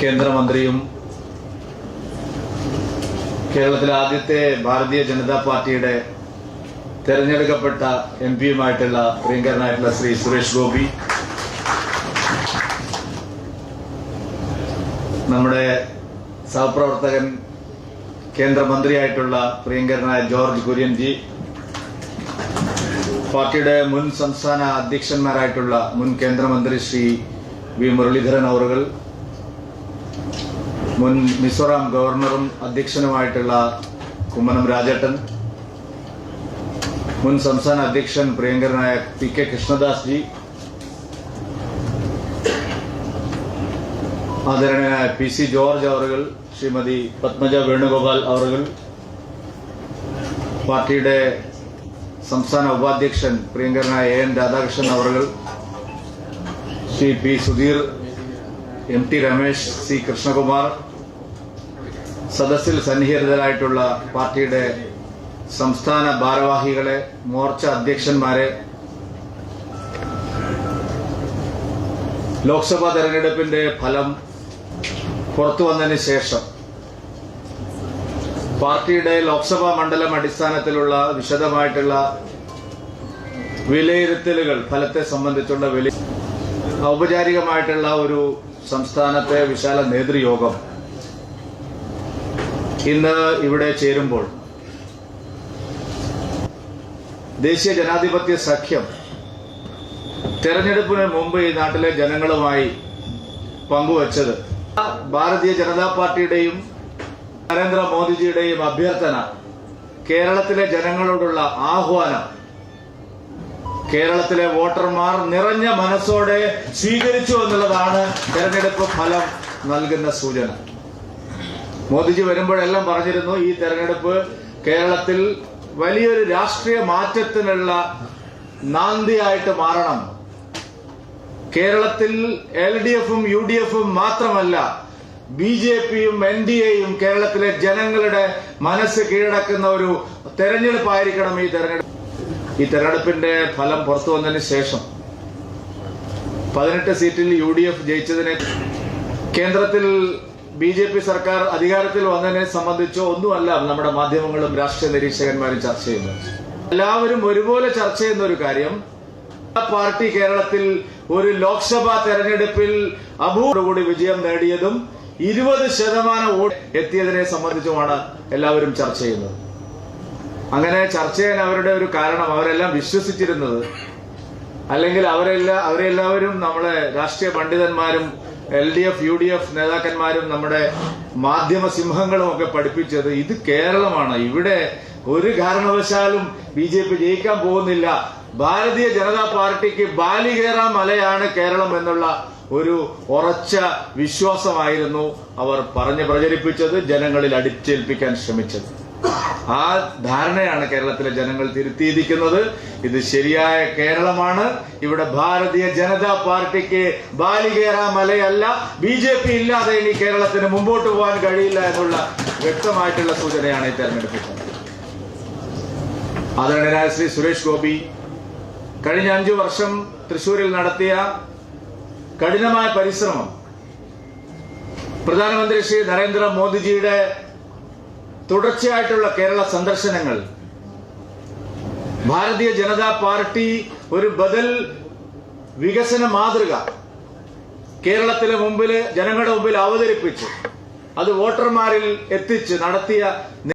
കേന്ദ്രമന്ത്രിയും കേരളത്തിലെ ആദ്യത്തെ ഭാരതീയ ജനതാ പാർട്ടിയുടെ തെരഞ്ഞെടുക്കപ്പെട്ട എം പിയുമായിട്ടുള്ള പ്രിയങ്കരനായിട്ടുള്ള ശ്രീ സുരേഷ് ഗോപി. നമ്മുടെ സഹപ്രവർത്തകൻ കേന്ദ്രമന്ത്രിയായിട്ടുള്ള പ്രിയങ്കരനായ ജോർജ് കുര്യൻജി പാർട്ടിയുടെ മുൻ സംസ്ഥാന അധ്യക്ഷന്മാരായിട്ടുള്ള മുൻ കേന്ദ്രമന്ത്രി ശ്രീ വി മുരളീധരൻ അവറുകൾ മുൻ മിസോറാം ഗവർണറും അധ്യക്ഷനുമായിട്ടുള്ള കുമ്മനം രാജേട്ടൻ മുൻ സംസ്ഥാന അധ്യക്ഷൻ പ്രിയങ്കരനായ പി കെ കൃഷ്ണദാസ് ജി ആദരണീയനായ പി സി ജോർജ് അവറുകൾ ശ്രീമതി പത്മജ വേണുഗോപാൽ അവറുകൾ പാർട്ടിയുടെ സംസ്ഥാന ഉപാധ്യക്ഷൻ പ്രിയങ്കരനായ എ എൻ രാധാകൃഷ്ണൻ അവറുകൾ Shri P Sudheer M T Ramesh C Krishnakumar സദസ്സിൽ സന്നിഹിതരായിട്ടുള്ള പാർട്ടിയുടെ സംസ്ഥാന ഭാരവാഹികളെ മോർച്ച അധ്യക്ഷന്മാരെ ലോക്സഭാ തെരഞ്ഞെടുപ്പിന്റെ ഫലം പുറത്തു വന്നതിന് ശേഷം പാർട്ടിയുടെ ലോക്സഭാ മണ്ഡലം അടിസ്ഥാനത്തിലുള്ള വിശദമായിട്ടുള്ള വിലയിരുത്തലുകൾ ഫലത്തെ സംബന്ധിച്ചുള്ള വില ഔപചാരികമായിട്ടുള്ള ഒരു സംസ്ഥാനത്തെ വിശാല നേതൃയോഗം ഇന്ന് ഇവിടെ ചേരുമ്പോൾ ദേശീയ ജനാധിപത്യ സഖ്യം തെരഞ്ഞെടുപ്പിന് മുമ്പ് ഈ നാട്ടിലെ ജനങ്ങളുമായി പങ്കുവച്ചത് ഭാരതീയ ജനതാ പാർട്ടിയുടെയും നരേന്ദ്രമോദിജിയുടെയും അഭ്യർത്ഥന കേരളത്തിലെ ജനങ്ങളോടുള്ള ആഹ്വാനം കേരളത്തിലെ വോട്ടർമാർ നിറഞ്ഞ മനസ്സോടെ സ്വീകരിച്ചു എന്നുള്ളതാണ് തെരഞ്ഞെടുപ്പ് ഫലം നൽകുന്ന സൂചന. മോദിജി വരുമ്പോഴെല്ലാം പറഞ്ഞിരുന്നു ഈ തെരഞ്ഞെടുപ്പ് കേരളത്തിൽ വലിയൊരു രാഷ്ട്രീയ മാറ്റത്തിനുള്ള നാന്തിയായിട്ട് മാറണം. കേരളത്തിൽ എൽ ഡി എഫും യു ഡി എഫും മാത്രമല്ല ബി ജെ പിയും എൻ ഡി എയും കേരളത്തിലെ ജനങ്ങളുടെ മനസ്സ് കീഴടക്കുന്ന ഒരു തെരഞ്ഞെടുപ്പായിരിക്കണം ഈ തെരഞ്ഞെടുപ്പ്. ഈ തെരഞ്ഞെടുപ്പിന്റെ ഫലം പുറത്തു വന്നതിന് ശേഷം പതിനെട്ട് സീറ്റിൽ യു ഡി എഫ് ജയിച്ചതിനെ കേന്ദ്രത്തിൽ ബി ജെ പി സർക്കാർ അധികാരത്തിൽ വന്നതിനെ സംബന്ധിച്ചോ ഒന്നുമല്ല നമ്മുടെ മാധ്യമങ്ങളും രാഷ്ട്രീയ നിരീക്ഷകന്മാരും ചർച്ച ചെയ്യുന്നത്. എല്ലാവരും ഒരുപോലെ ചർച്ച ചെയ്യുന്ന ഒരു കാര്യം പാർട്ടി കേരളത്തിൽ ഒരു ലോക്സഭാ തെരഞ്ഞെടുപ്പിൽ അഭൂതകൂടി വിജയം നേടിയതും ഇരുപത് ശതമാനം വോട്ട് എത്തിയതിനെ സംബന്ധിച്ചുമാണ് എല്ലാവരും ചർച്ച ചെയ്യുന്നത്. അങ്ങനെ ചർച്ച ചെയ്യാൻ അവരുടെ ഒരു കാരണം അവരെല്ലാം വിശ്വസിച്ചിരുന്നത്. അല്ലെങ്കിൽ അവരെല്ലാം അവരെല്ലാവരും നമ്മളെ രാഷ്ട്രീയ പണ്ഡിതന്മാരും L D F U D F നേതാക്കന്മാരും നമ്മുടെ മാധ്യമ സിംഹങ്ങളും ഒക്കെ പഠിപ്പിച്ചത് ഇത് കേരളമാണ്. ഇവിടെ ഒരു കാരണവശാലും ബി ജെ പി ജയിക്കാൻ പോകുന്നില്ല. ഭാരതീയ ജനതാ പാർട്ടിക്ക് ബാലികേറ മലയാണ് കേരളം എന്നുള്ള ഒരു ഉറച്ച വിശ്വാസമായിരുന്നു അവർ പറഞ്ഞു പ്രചരിപ്പിച്ചത് ജനങ്ങളിൽ അടിച്ചേൽപ്പിക്കാൻ ശ്രമിച്ചത്. ആ ധാരണയാണ് കേരളത്തിലെ ജനങ്ങൾ തിരുത്തിയിരിക്കുന്നത്. ഇത് ശരിയായ കേരളമാണ്. ഇവിടെ ഭാരതീയ ജനതാ പാർട്ടിക്ക് ബാലികേറ മലയല്ല. ബി ജെ പി ഇല്ലാതെ ഇനി കേരളത്തിന് മുമ്പോട്ട് പോകാൻ കഴിയില്ല എന്നുള്ള വ്യക്തമായിട്ടുള്ള സൂചനയാണ് ഈ തെരഞ്ഞെടുപ്പിൽ. ആദരണീയനായ ശ്രീ സുരേഷ് ഗോപി. കഴിഞ്ഞ അഞ്ചു വർഷം തൃശൂരിൽ നടത്തിയ കഠിനമായ പരിശ്രമം പ്രധാനമന്ത്രി ശ്രീ നരേന്ദ്രമോദിജിയുടെ തുടർച്ചയായിട്ടുള്ള കേരള സന്ദർശനങ്ങൾ. ഭാരതീയ ജനതാ പാർട്ടി ഒരു ബദൽ വികസന മാതൃക കേരളത്തിലെ മുമ്പിൽ ജനങ്ങളുടെ മുമ്പിൽ അവതരിപ്പിച്ച്. അത് വോട്ടർമാരിൽ എത്തിച്ച് നടത്തിയ